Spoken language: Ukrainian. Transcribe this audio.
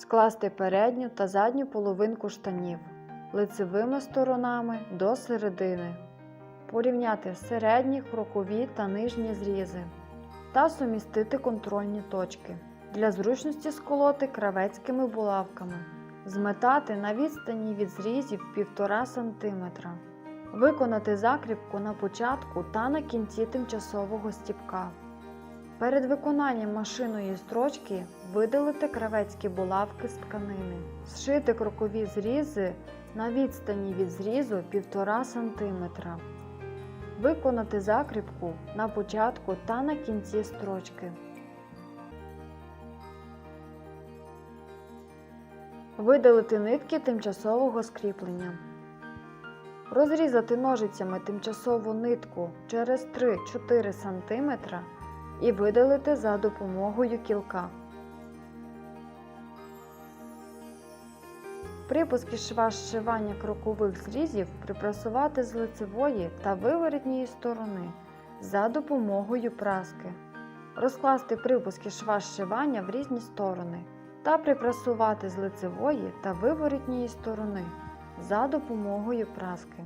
Скласти передню та задню половинку штанів лицевими сторонами до середини. Порівняти середні, крокові та нижні зрізи та сумістити контрольні точки. Для зручності сколоти кравецькими булавками. Зметати на відстані від зрізів 1,5 см. Виконати закріпку на початку та на кінці тимчасового стіпка. Перед виконанням машиної строчки видалити кравецькі булавки з тканини. Зшити крокові зрізи на відстані від зрізу 1,5 см. Виконати закріпку на початку та на кінці строчки. Видалити нитки тимчасового скріплення. Розрізати ножицями тимчасову нитку через 3-4 см і видалити за допомогою кілка. При пуску шва зшивання крокових зрізів припрасувати з лицевої та виворітньої сторони за допомогою праски. Розкласти припуски шва зшивання в різні сторони та припрасувати з лицевої та виворітньої сторони за допомогою праски.